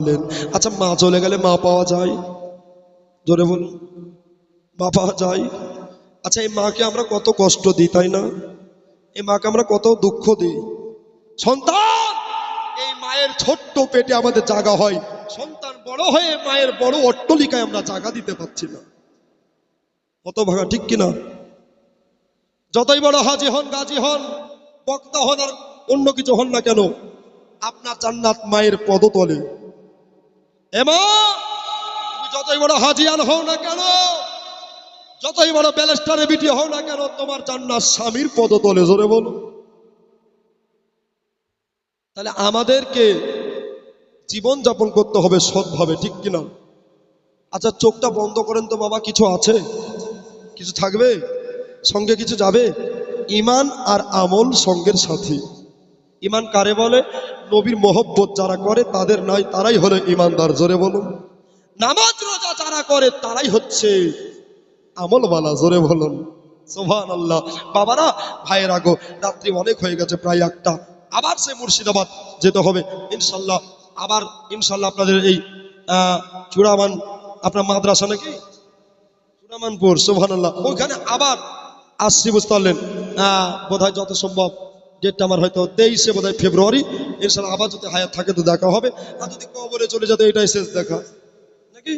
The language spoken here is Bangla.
বললেন আচ্ছা মা চলে গেলে মা পাওয়া যায়? জোরে বলুন, মা পাওয়া যায়। আচ্ছা এই মাকে আমরা কত কষ্ট দিই, তাই না? এই মাকে আমরা কত দুঃখ দিই। সন্তান, এই মায়ের ছোট্ট পেটে আমাদের জায়গা হয়। সন্তান বড় হয়ে মায়ের বড় অট্টলিকায় আমরা জায়গা দিতে পারছি না। কত ভাগা ঠিক কিনা? যতই বড় হাজি হন, গাজী হন, বক্তা হন আর অন্য কিছু হন না কেন, আপনার জান্নাত মায়ের পদতলে। যতই বড় হাজিয়ান হও না কেন, যতই বড় ব্যালেস্টারে বিটি হও না কেন, তোমার জান্নাত স্বামীর পদতলে, জোরে বলো। তাহলে আমাদেরকে জীবন যাপন করতে হবে সৎভাবে, ঠিক কিনা আচ্ছা চোখটা বন্ধ করেন তো বাবা, কিছু আছে? কিছু থাকবে? সঙ্গে কিছু যাবে? ইমান আর আমল সঙ্গের সাথী। ইমান কারে বলে? নবীর মোহব্বত যারা করে, তাদের নয়, তারাই হলো ইমানদার। জোরে বলুন। নামাজ রোজা যারা করে, তারাই হচ্ছে আমলওয়ালা। জোরে বলুন। সোভান আল্লাহ বাবারা, ভাইয়ের আগো রাত্রি অনেক হয়ে গেছে, প্রায় একটা আবার সে মুর্শিদাবাদ যেতে হবে, ইনশাল্লাহ। আবার, ইনশাল্লাহ আপনাদের এই চূড়ামান, আপনার মাদ্রাসা নাকি? চূড়ামানপুর সোভান আল্লাহ ওইখানে আবার আসছি বুঝতে পারলেন বোধ যত সম্ভব ডেটটা আমার হয়তো তেইশে বোধ ফেব্রুয়ারি। সাথে আবার যদি হায়াত থাকে তো দেখা হবে। আর যদি কবরে চলে যেত এটাই শেষ দেখা। নাকি?